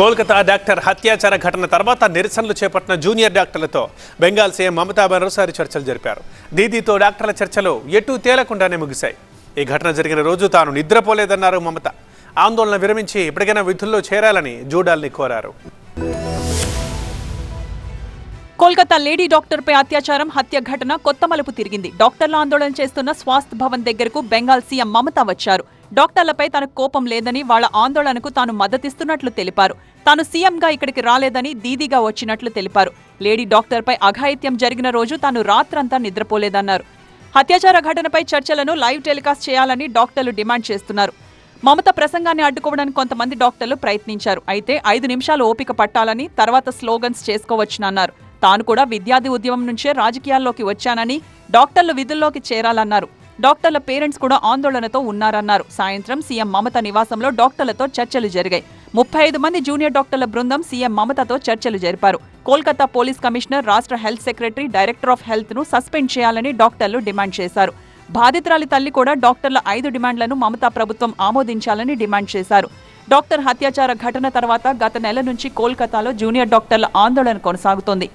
Kolkata doctor హత్యాచార ఘటన తర్వాత నిరసనలు చేపట్టిన జూనియర్ డాక్టర్లతో బెంగాల్ సీఎం మమతా మరోసారి చర్చలు జరిపారు. దీదీతో డాక్టర్ల చర్చలు ఎటూ తేలకుండానే ముగిశాయి. ఈ ఘటన జరిగిన రోజు తాను నిద్రపోలేదన్నారు మమత. ఆందోళన విరమించి ఇప్పటికైనా విధుల్లో చేరాలని జూడాల్ని కోరారు. కోల్కతా లేడీ డాక్టర్పై అత్యాచారం హత్య ఘటన కొత్త మలుపు తిరిగింది. డాక్టర్ల ఆందోళన చేస్తున్న స్వాస్థ్ భవన్ దగ్గరకు బెంగాల్ సీఎం మమత వచ్చారు. డాక్టర్లపై తనకు కోపం లేదని వాళ్ళ ఆందోళనకు తాను మద్దతిస్తున్నట్లు తెలిపారు. తాను సీఎంగా ఇక్కడికి రాలేదని దీదీగా వచ్చినట్లు తెలిపారు. లేడీ డాక్టర్పై అఘాయిత్యం జరిగిన రోజు తాను రాత్రంతా నిద్రపోలేదన్నారు. హత్యాచార ఘటనపై చర్చలను లైవ్ టెలికాస్ట్ చేయాలని డాక్టర్లు డిమాండ్ చేస్తున్నారు. మమత ప్రసంగాన్ని అడ్డుకోవడానికి కొంతమంది డాక్టర్లు ప్రయత్నించారు. అయితే ఐదు నిమిషాలు ఓపిక పట్టాలని తర్వాత స్లోగన్స్ చేసుకోవచ్చునన్నారు. తాను కూడా విద్యార్థి ఉద్యమం నుంచే రాజకీయాల్లోకి వచ్చానని డాక్టర్లు విధుల్లోకి చేరాలన్నారు. డాక్టర్ల పేరెంట్స్ కూడా ఆందోళనతో ఉన్నారన్నారు. సాయంత్రం సీఎం మమత నివాసంలో డాక్టర్లతో చర్చలు జరిగాయి. ముప్పై ఐదు మంది జూనియర్ డాక్టర్ల బృందం సీఎం మమతతో చర్చలు జరిపారు. కోల్కతా పోలీస్ కమిషనర్ రాష్ట్ర హెల్త్ సెక్రటరీ డైరెక్టర్ ఆఫ్ హెల్త్ను సస్పెండ్ చేయాలని డాక్టర్లు డిమాండ్ చేశారు. బాధితురాలి తల్లి కూడా డాక్టర్ల ఐదు డిమాండ్లను మమతా ప్రభుత్వం ఆమోదించాలని డిమాండ్ చేశారు. డాక్టర్ హత్యాచార ఘటన తర్వాత గత నెల నుంచి కోల్కతాలో జూనియర్ డాక్టర్ల ఆందోళన కొనసాగుతోంది.